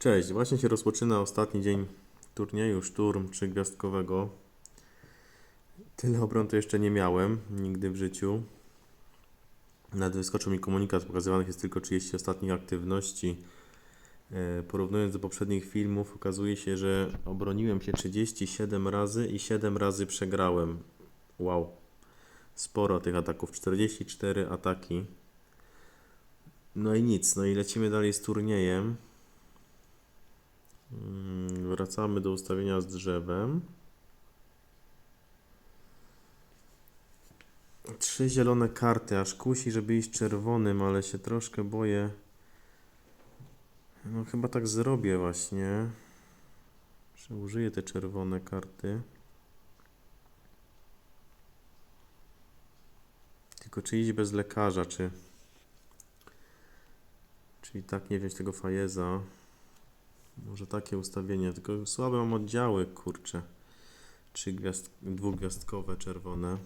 Cześć, właśnie się rozpoczyna ostatni dzień turnieju Szturm trzygwiazdkowego. Tyle obron jeszcze nie miałem nigdy w życiu. Nawet wyskoczył mi komunikat, pokazywanych jest tylko 30 ostatnich aktywności. E, Porównując do poprzednich filmów, okazuje się, że obroniłem się 37 razy i 7 razy przegrałem. Wow, sporo tych ataków, 44 ataki. No i nic, no i lecimy dalej z turniejem. Mm, Wracamy do ustawienia z drzewem. Trzy zielone karty, aż kusi, żeby iść czerwonym, ale się troszkę boję. No chyba tak zrobię właśnie. Użyję te czerwone karty. Tylko czy iść bez lekarza, czy... Czyli tak nie wziąć tego fajeza. Może takie ustawienie, tylko słabe mam oddziały, kurczę. Trzy gwiazd, dwugwiazdkowe czerwone.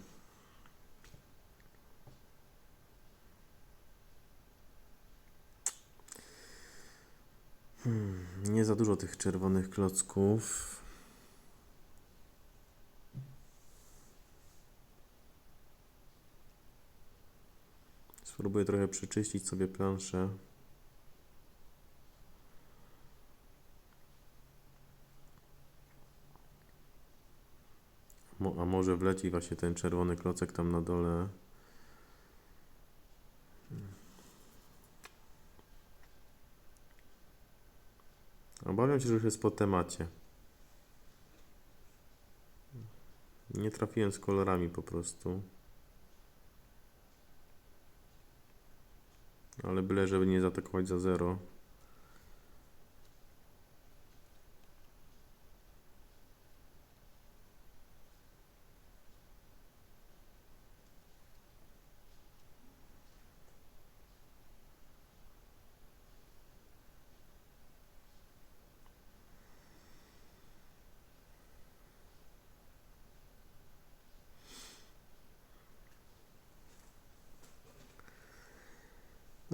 Hmm, nie za dużo tych czerwonych klocków. Spróbuję trochę przyczyścić sobie planszę. A może wleci właśnie ten czerwony klocek tam na dole. Obawiam się, że już jest po temacie. Nie trafiłem z kolorami po prostu. Ale byle, żeby nie zaatakować za zero.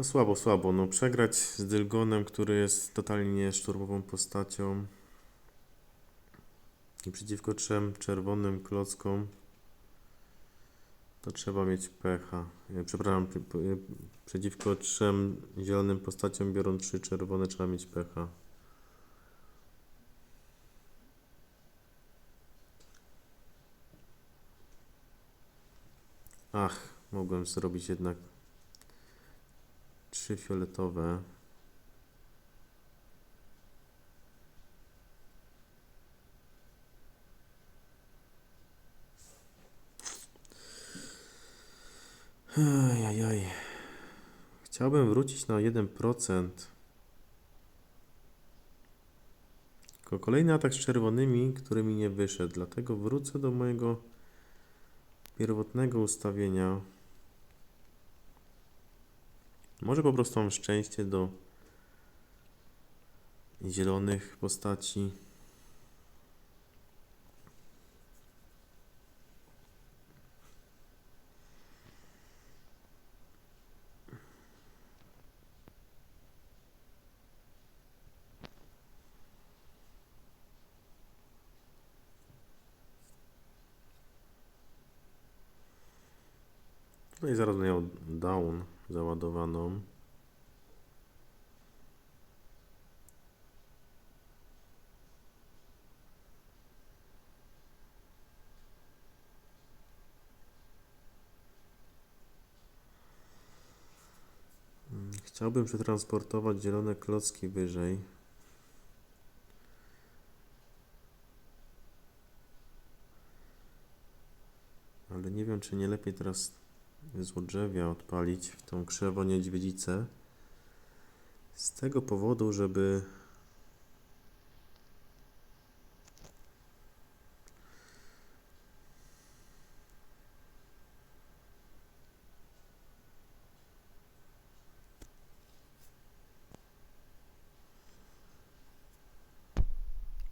No słabo, słabo. No przegrać z Dylgonem, który jest totalnie szturmową postacią i przeciwko trzem czerwonym klockom to trzeba mieć pecha. E, Przepraszam, e, przeciwko trzem zielonym postaciom biorąc trzy czerwone trzeba mieć pecha. Ach, mogłem zrobić jednak trzy fioletowe. Ajajaj. Chciałbym wrócić na 1%. Tylko kolejny atak z czerwonymi, który mi nie wyszedł. Dlatego wrócę do mojego pierwotnego ustawienia. Może po prostu mam szczęście do zielonych postaci. No i zaraz miał down załadowaną. Chciałbym przetransportować zielone klocki wyżej. Ale nie wiem, czy nie lepiej teraz złodrzewia odpalić w tą krzewo niedźwiedzicę. Z tego powodu, żeby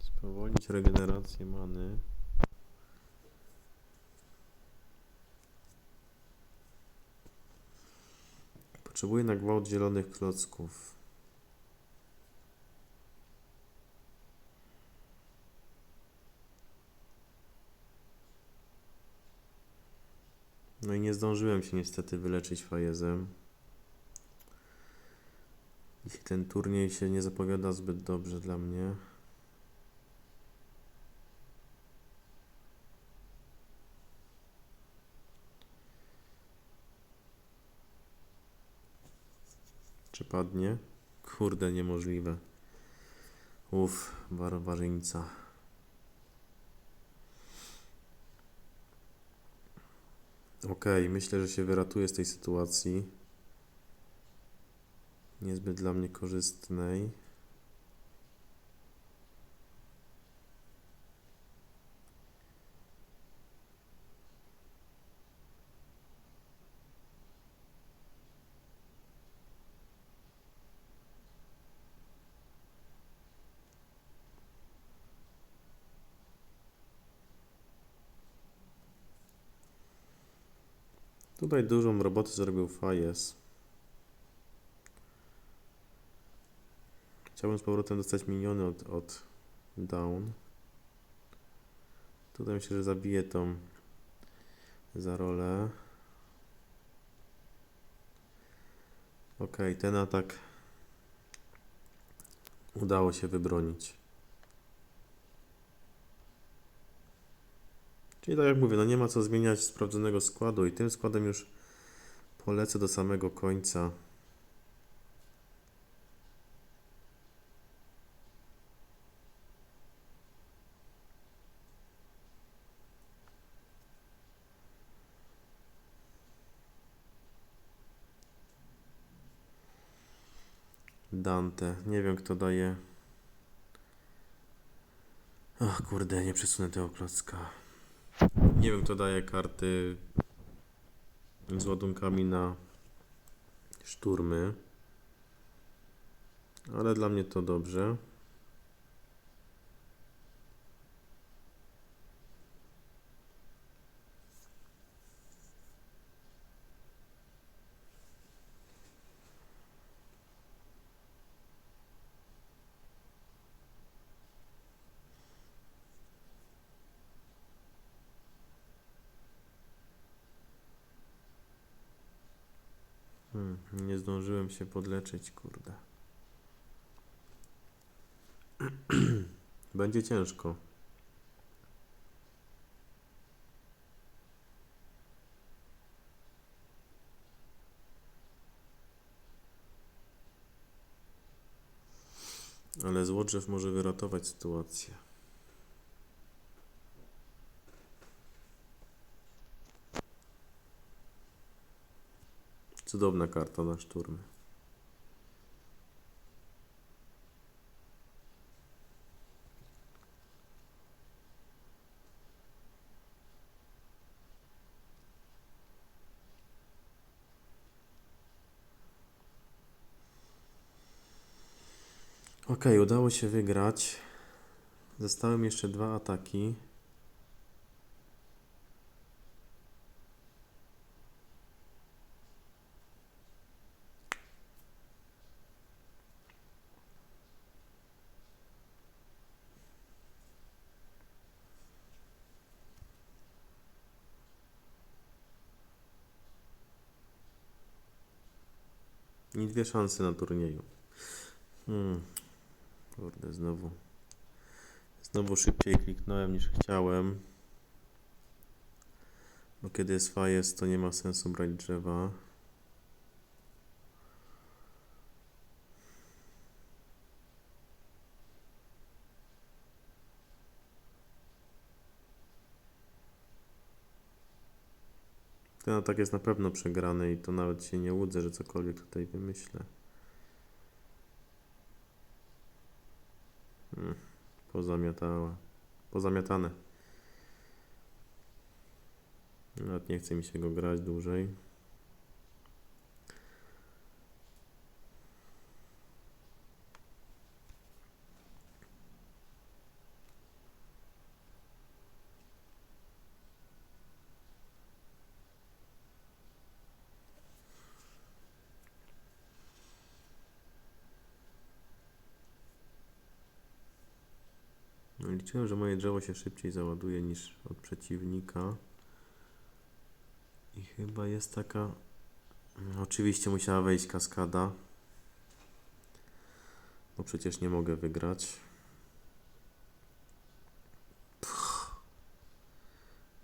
spowolnić regenerację many. Potrzebuję na gwałt zielonych klocków. No i nie zdążyłem się niestety wyleczyć fajezem. Jeśli ten turniej się nie zapowiada zbyt dobrze dla mnie. Czy padnie? Kurde, niemożliwe. Uff, barbarzyńca. Okej, myślę, że się wyratuję z tej sytuacji. Niezbyt dla mnie korzystnej. Tutaj dużą robotę zrobił Fajes. Chciałbym z powrotem dostać miniony od, od down. Tutaj myślę, że zabiję tą za rolę. Ok, ten atak udało się wybronić. Czyli tak jak mówię, no nie ma co zmieniać sprawdzonego składu i tym składem już polecę do samego końca. Dante. Nie wiem kto daje. Ach kurde, nie przesunę tego klocka. Nie wiem kto daje karty z ładunkami na szturmy. Ale dla mnie to dobrze. Hmm, nie zdążyłem się podleczyć, kurde. Będzie ciężko. Ale złodrzew może wyratować sytuację. Cudowna karta na szturmy. Ok, udało się wygrać. Zostały mi jeszcze dwa ataki. I dwie szanse na turnieju. Hmm. Kurde, znowu. Znowu szybciej kliknąłem niż chciałem. Bo kiedy jest fajes, to nie ma sensu brać drzewa. Ten atak jest na pewno przegrany i to nawet się nie łudzę, że cokolwiek tutaj wymyślę. Hmm, pozamiatała. Pozamiatane. Nawet nie chce mi się go grać dłużej. Liczyłem, że moje drzewo się szybciej załaduje niż od przeciwnika. I chyba jest taka. Oczywiście musiała wejść kaskada. Bo przecież nie mogę wygrać. Pff.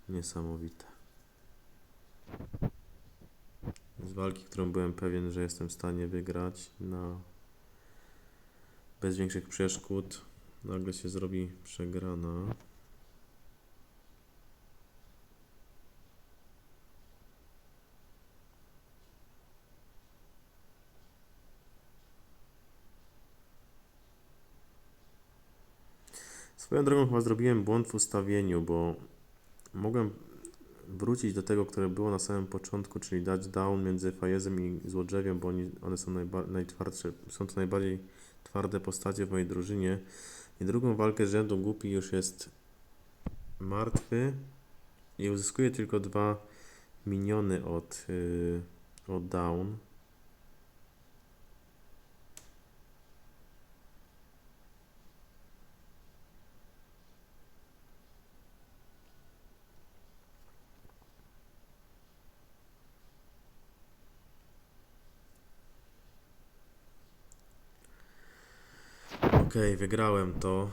Niesamowite. Z walki, którą byłem pewien, że jestem w stanie wygrać na bez większych przeszkód, nagle się zrobi przegrana. Swoją drogą chyba zrobiłem błąd w ustawieniu, bo mogłem wrócić do tego, które było na samym początku, czyli dać down między Fajezem i Złodrzewiem, bo one są najtwardsze, są to najbardziej twarde postacie w mojej drużynie. I drugą walkę z rzędu głupi już jest martwy i uzyskuje tylko dwa miniony od, yy, od down. Okej, wygrałem to.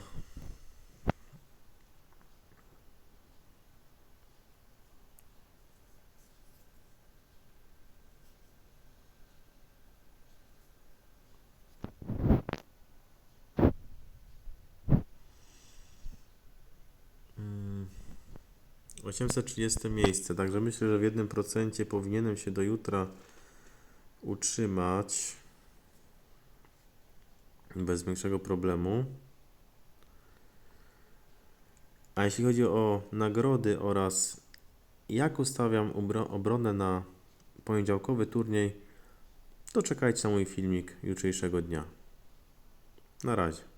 Mm, 830 miejsce, także myślę, że w jednym procencie powinienem się do jutra utrzymać bez większego problemu. A jeśli chodzi o nagrody oraz jak ustawiam obro- obronę na poniedziałkowy turniej, to czekajcie na mój filmik jutrzejszego dnia. Na razie.